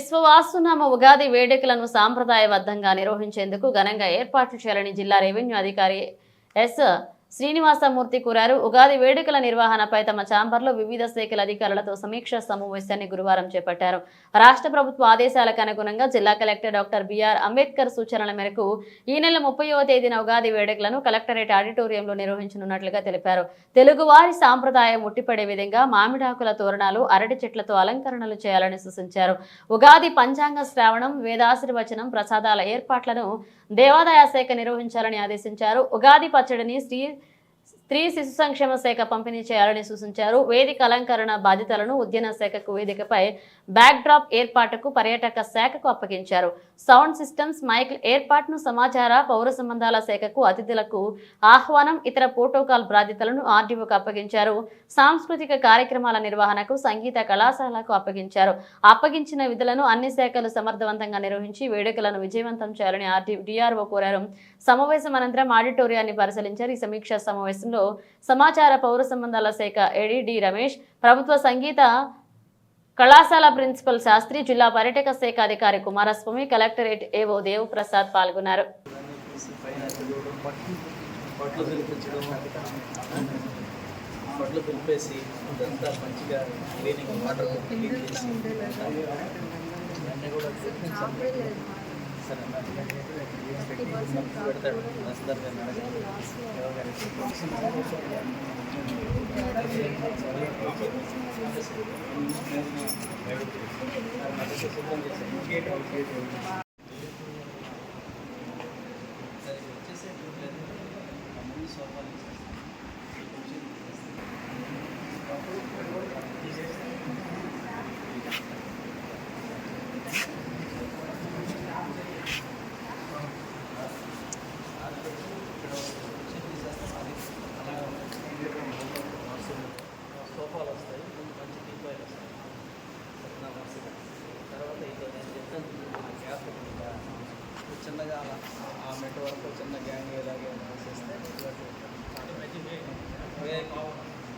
విశ్వవాసునామ ఉగాది వేడుకలను సాంప్రదాయబద్ధంగా నిర్వహించేందుకు ఘనంగా ఏర్పాట్లు చేయాలని జిల్లా రెవెన్యూ అధికారి ఎస్ శ్రీనివాసమూర్తి కోరారు. ఉగాది వేడుకల నిర్వహణపై తమ ఛాంబర్లో వివిధ శాఖల అధికారులతో సమీక్ష సమావేశాన్ని గురువారం చేపట్టారు. రాష్ట్ర ప్రభుత్వ ఆదేశాలకు అనుగుణంగా జిల్లా కలెక్టర్ డాక్టర్ బిఆర్ అంబేద్కర్ సూచనల మేరకు ఈ నెల ముప్పైవ తేదీన ఉగాది వేడుకలను కలెక్టరేట్ ఆడిటోరియంలో నిర్వహించనున్నట్లుగా తెలిపారు. తెలుగువారి సాంప్రదాయం ముట్టిపడే విధంగా మామిడాకుల తోరణాలు అరటి చెట్లతో అలంకరణలు చేయాలని సూచించారు. ఉగాది పంచాంగ శ్రావణం వేదాశీర్వచనం ప్రసాదాల ఏర్పాట్లను దేవాదాయ శాఖ నిర్వహించాలని ఆదేశించారు. ఉగాది పచ్చడిని శ్రీ స్త్రీ శిశు సంక్షేమ శాఖ పంపిణీ చేయాలని సూచించారు. వేదిక అలంకరణ బాధ్యతలను ఉద్యాన శాఖకు వేదికపై బ్యాక్ డ్రాప్ ఏర్పాటుకు పర్యాటక శాఖకు అప్పగించారు. సౌండ్ సిస్టమ్స్ మైక్ ఏర్పాటును సమాచార పౌర సంబంధాల శాఖకు అతిథులకు ఆహ్వానం ఇతర ప్రోటోకాల్ బాధ్యతలను ఆర్డీఓకు అప్పగించారు. సాంస్కృతిక కార్యక్రమాల నిర్వహణకు సంగీత కళాశాలకు అప్పగించారు. అప్పగించిన విధులను అన్ని శాఖలు సమర్థవంతంగా నిర్వహించి వేడుకలను విజయవంతం చేయాలని ఆర్డీ డిఆర్ఓ కోరారు. సమావేశం అనంతరం ఆడిటోరియాన్ని పరిశీలించారు. ఈ సమీక్షా సమావేశంలో సమాచార పౌర సంబంధాల శాఖ ఏడీడి రమేష్ ప్రభుత్వ సంగీత కళాశాల ప్రిన్సిపల్ శాస్త్రి జిల్లా పర్యాటక శాఖ అధికారి కుమారస్వామి కలెక్టరేట్ ఏవో దేవ్ ప్రసాద్ పాల్గొన్నారు. ఇదంతా మంచిగా క్లీనింగ్ వాటర్ క్లీన్ చేసి అన్నీ కూడా సరే పెడతాడు వస్తారు కానీ అడగండి. శుభ్రం చేశాను. సరే, వచ్చేసేట్లేదు. ఆ ముందు సోఫాలు సోఫాలు వస్తాయి మంచి టీపాయిలు వస్తాయి సత్నా వరుసగా తర్వాత ఇది నేను చెప్తాను ఆ గ్యాప్ ఉంది కదా, చిన్నగా అలా ఆ మెట్ వరకు చిన్న గ్యాంగ్ ఇలాగే వేసేస్తే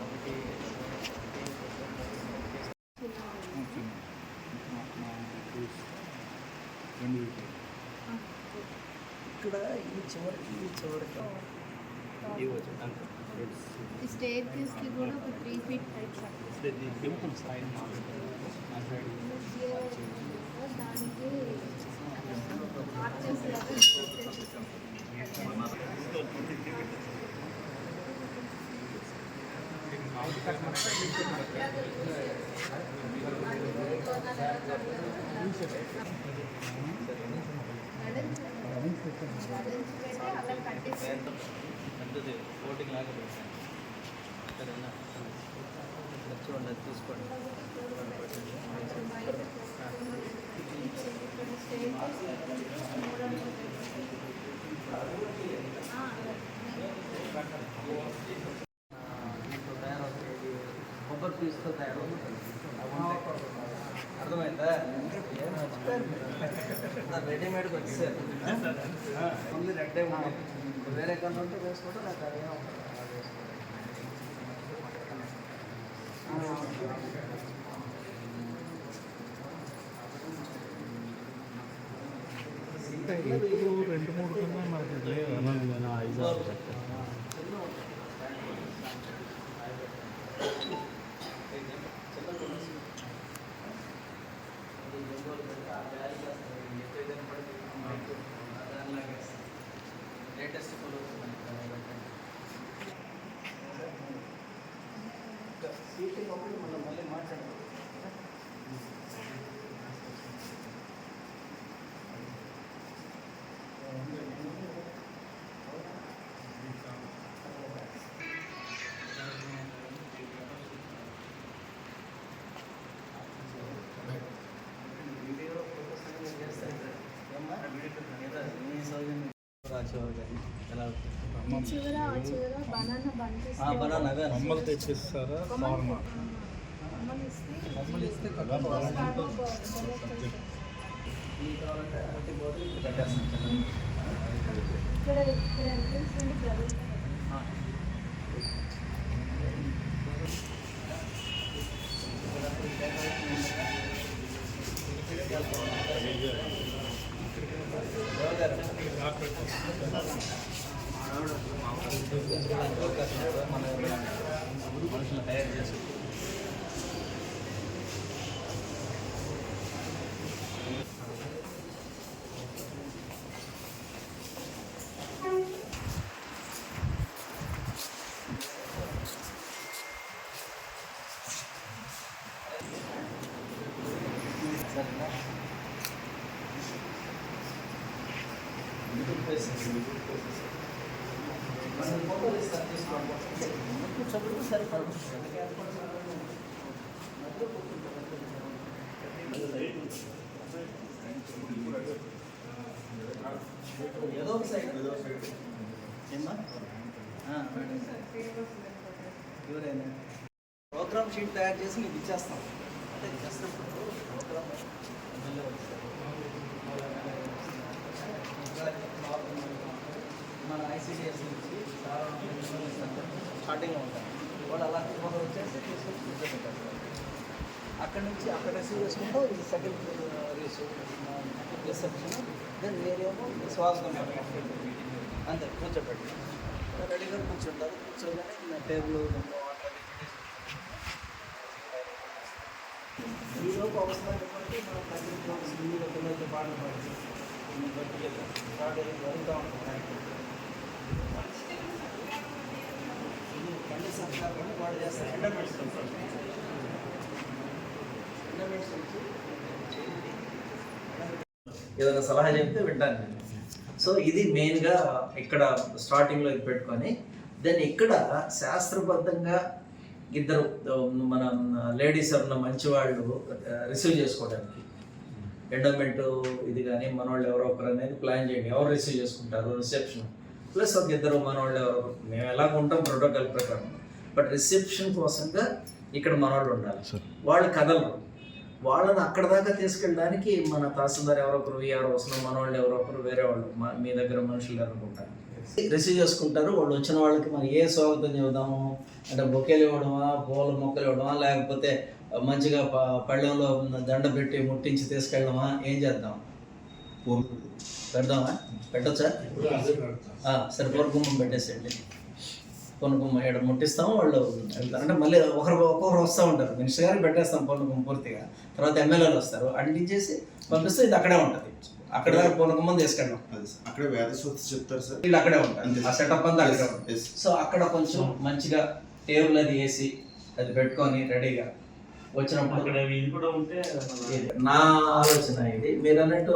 ఒకటి ఇక్కడ ఈ చివరికి ఈ చివరికి ఇవ్వచ్చు అంతే ఈ స్టేర్ కేస్కి కూడా ఒక త్రీ ఫీట్ హైట్ దానికి ఆర్చెస్ లాగా లాగా పెట్టాను సరేనా చూడండి అది తీసుకోండి కొబ్బరి పీస్తో తయారవుతుంది. అర్థమైందా? ఏం మర్చిపోయారు రెడీమేడ్కి వచ్చేసారు ఓన్లీ రెడ్డే ఉంది వేరే కన్నా ఉంటే వేసుకోవడం నాకు అదే రెండు మూడు కన్నా మనకి లేదు లేటెస్ట్ సీటింగ్ అప్పుడు మనం మళ్ళీ మాట్లాడదాం వీడియో ఫోటోస్ అన్ని చేస్తాయి ఏమ్మా ఏదో నీ సౌజన్యం రాసేవారు కానీ ఎలా బనానా బండి ఆ బనానా అవే బొమ్మలు తెచ్చిస్తారా? ఫార్మా బొమ్మలు ఇస్తే ఇక్కడ ఇక్కడ చదువు సరిపడు ఏదో ఒక సైడ్. ఏదో సైడ్. ఎవరైనా ప్రోగ్రామ్ షీట్ తయారు చేసి మీకు ఇచ్చేస్తాం. అంటే ఇచ్చేస్తాం. మన ఐసీడిఎస్ నుంచి చాలా స్టార్టింగ్లో ఉంటారు వాళ్ళు అలా మొదలు వచ్చేసి తీసుకొచ్చి తీసుకుంటారు అక్కడ నుంచి అక్కడ రిసీవ్ చేసుకుంటూ ఇది సెకండ్ రిసెప్షన్ దెన్ మీరేమో స్వాగతం అంతే కూర్చోబెట్టి. రెడీగా కూర్చుంటారు. కూర్చోగానే టేబుల్ ఈలోపు అవసరాన్ని బట్టి మనం తగ్గించిన హిందీలో పిల్లలతో పాటలు పాడి బట్టి పాట జరుగుతూ ఉంటాం ఇది పల్లి సర్కారు వాడు చేస్తారు ఎండమెంట్స్ ఎండమెంట్స్ నుంచి ఏదైనా సలహా చెప్తే వింటాను నేను. సో ఇది మెయిన్గా ఇక్కడ స్టార్టింగ్లో పెట్టుకొని దెన్ ఇక్కడ శాస్త్రబద్ధంగా ఇద్దరు మన లేడీస్ ఉన్న మంచి వాళ్ళు రిసీవ్ చేసుకోవడానికి. ఎండోమెంట్ ఇది కానీ మనవాళ్ళు ఎవరో ఒకరు అనేది ప్లాన్ చేయండి. ఎవరు రిసీవ్ చేసుకుంటారు? రిసెప్షన్. ప్లస్ ఒక ఇద్దరు మనవాళ్ళు ఎవరో. మేము ఎలాగ ఉంటాం ప్రోటోకాల్ ప్రకారం. బట్ రిసెప్షన్ కోసంగా ఇక్కడ మనవాళ్ళు ఉండాలి. వాళ్ళు కదలరు. వాళ్ళని అక్కడ దాకా తీసుకెళ్ళడానికి మన తహసీల్దార్ ఎవరో ఒకరు వీఆర్ వస్తున్న మన వాళ్ళు ఎవరో ఒకరు వేరే వాళ్ళు మా- మీ దగ్గర మనుషులు అనుకుంటారు రిసీవ్ చేసుకుంటారు. వాళ్ళు వచ్చిన వాళ్ళకి మనం ఏ స్వాగతం చెబుదాము అంటే బొకేలు ఇవ్వడమా? పూల మొక్కలు ఇవ్వడమా? లేకపోతే మంచిగా పళ్ళెంలో దండ పెట్టి ముట్టించి తీసుకెళ్ళడమా? ఏం చేద్దాం? పెడదామా? పెట్టచ్చా? సరే పూర్వకుమ్మం పెట్టేసేయండి. పొనుకుమ్మ ఇక్కడ ముట్టిస్తాం వాళ్ళు వెళ్తారు. అంటే మళ్ళీ ఒకరు ఒక్కొక్కరు వస్తూ ఉంటారు. మినిస్టర్ గారికి పెట్టేస్తాం పొనుకుమ్మ పూర్తిగా. తర్వాత ఎమ్మెల్యేలు వస్తారు. అంటించేసి పంపిస్తే ఇది అక్కడే ఉంటుంది. అక్కడ దాకా పొనుకుమ్మని తీసుకెళ్ళాం. అక్కడే వేద సూత్ర చెప్తారు సార్. వీళ్ళు అక్కడే ఉంటారు. ఆ సెటప్ అంతా అక్కడే ఉంటుంది. సో అక్కడ కొంచెం మంచిగా టేబుల్ అది వేసి అది పెట్టుకొని రెడీగా వచ్చినప్పుడు అక్కడ ఇది కూడా ఉంటే ఇది నా ఆలోచన ఇది. మీరు అన్నట్టు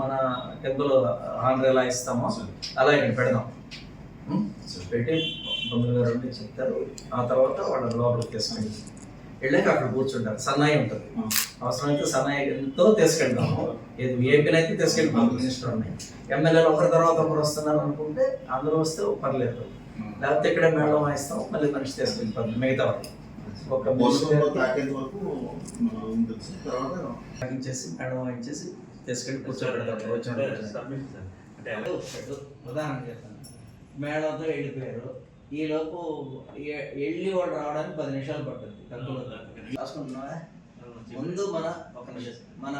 మన టెంపుల్ ఆంధ్ర ఎలా ఇస్తామో అలా ఇక్కడ పెడదాం? పెట్టి పంతులు గారు చెప్తారు ఆ తర్వాత వాళ్ళ లోపలికి తీసుకెళ్ళి వెళ్ళాక అక్కడ కూర్చుంటారు. సన్నాయి ఉంటుంది. అవసరమైతే సన్నాయితో తీసుకెళ్తాము ఏది ఏపీని అయితే తీసుకెళ్ళిపోతాం మినిస్టర్ ఎమ్మెల్యేలు ఒకరి తర్వాత ఒకరు వస్తున్నారు అనుకుంటే అందరూ వస్తే పర్లేదు. లేకపోతే ఇక్కడే మేడం వాయిస్తాం మళ్ళీ మనిషి తీసుకెళ్ళిపోతాం మిగతా వాళ్ళు. ఒక మేడం వాయించేసి తీసుకెళ్ళి కూర్చోబెడతాం. ఉదాహరణ చెప్తాను. మేడంతో వెళ్ళిపోయారు. ఈ లోపు ఎ- వెళ్ళి వాడు రావడానికి పది నిమిషాలు పడుతుంది తక్కువ రాసుకుంటున్నావా? ముందు మన ఒక నిమిషం. మన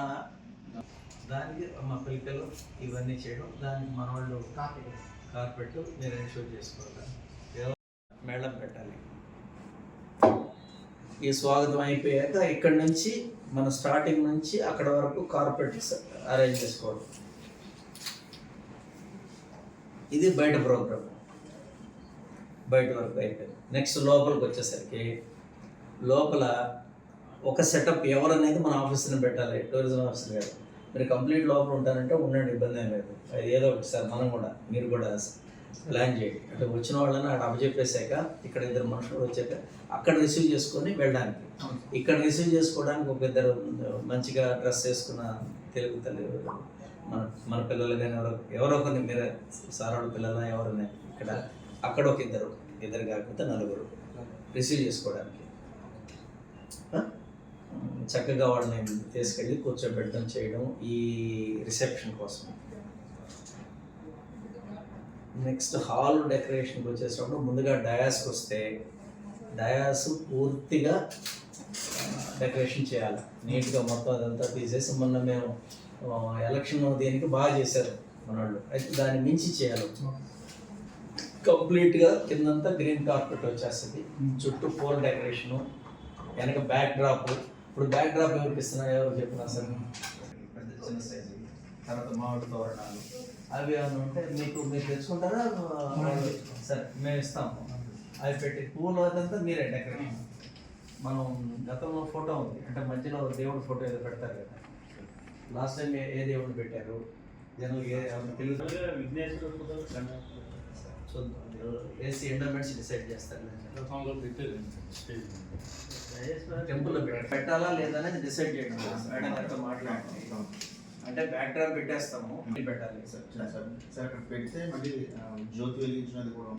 దానికి మా పిల్లలు ఇవన్నీ చేయడం దానికి మన వాళ్ళు కార్పెట్ మీరు ఇన్షూర్ చేసుకోవాలి. మేళం పెట్టాలి. ఈ స్వాగతం అయిపోయాక ఇక్కడ నుంచి మన స్టార్టింగ్ నుంచి అక్కడ వరకు కార్పెట్ అరేంజ్ చేసుకోవడం ఇది బయట ప్రోగ్రామ్ బయట వరకు అయిపోయింది. నెక్స్ట్ లోపలికి వచ్చేసరికి లోపల ఒక సెటప్ ఎవరనేది మన ఆఫీస్ని పెట్టాలి టూరిజం ఆఫీసర్ గారు. మీరు కంప్లీట్ లోపల ఉంటారంటే ఉండండి ఇబ్బంది ఏం లేదు. అది ఏదో ఒకటి సార్ మనం కూడా మీరు కూడా ప్లాన్ చేయండి. అంటే వచ్చిన వాళ్ళని అక్కడ అప్పచెప్పేసాక ఇక్కడ ఇద్దరు మనుషులు వచ్చాక అక్కడ రిసీవ్ చేసుకొని వెళ్ళడానికి. ఇక్కడ రిసీవ్ చేసుకోవడానికి ఒక ఇద్దరు మంచిగా డ్రెస్ వేసుకున్న తెలుగు తల్లి మన మన పిల్లలు కానీ ఎవరో ఎవరో కొన్ని మీరు సారోళ్ళ పిల్లల ఎవరైనా ఇక్కడ అక్కడ ఒక ఇద్దరు ఇద్దరు కాకపోతే నలుగురు. రిసీవ్ చేసుకోవడానికి? చక్కగా వాళ్ళని తీసుకెళ్ళి కూర్చోబెట్టడం చేయడం ఈ రిసెప్షన్ కోసం. నెక్స్ట్ హాల్ డెకరేషన్కి వచ్చేటప్పుడు ముందుగా డయాస్కి వస్తే డయాస్ పూర్తిగా డెకరేషన్ చేయాలి. నీట్గా మొత్తం అదంతా తీసేసి మొన్న మేము ఎలక్షన్ దీనికి బాగా చేశారు మనోళ్ళు అయితే దాన్ని మించి చేయాలి. కంప్లీట్గా కిందంతా గ్రీన్ కార్పెట్ వచ్చేస్తుంది. చుట్టూ పోల్ డెకరేషను వెనక బ్యాక్ డ్రాప్ ఇప్పుడు బ్యాక్ డ్రాప్ ఎవరికి ఇస్తున్నా ఎవరు చెప్పినా సార్. పెద్ద చిన్న సైజు తర్వాత మామిడి తోరణాలు. అవి ఏమైనా ఉంటే మీకు మీరు తెచ్చుకుంటారా? సరే మేము ఇస్తాము అవి పెట్టి పూలు అదంతా మీరే డెకరేషన్. మనం గతంలో ఫోటో ఉంది. అంటే మధ్యలో దేవుడి ఫోటో ఏదో పెడతారు కదా. లాస్ట్ టైం ఏ దేవుడు పెట్టారు? జనరల్ ఏ తెలుసు? విఘ్నేశ్వర చూద్దాం ఏసీ ఎండోమెంట్స్ డిసైడ్ చేస్తారు. గతంలో పెట్టేది స్టేజ్ టెంపుల్ పెట్టాలా లేదా అనేది డిసైడ్ చేయడం మేడం గారితో మాట్లాడండి. అంటే బ్యాక్ డ్రాప్ పెట్టేస్తాము పెట్టాలి సార్. సార్ అక్కడ పెడితే మళ్ళీ జ్యోతి వెలిగించినది కూడా.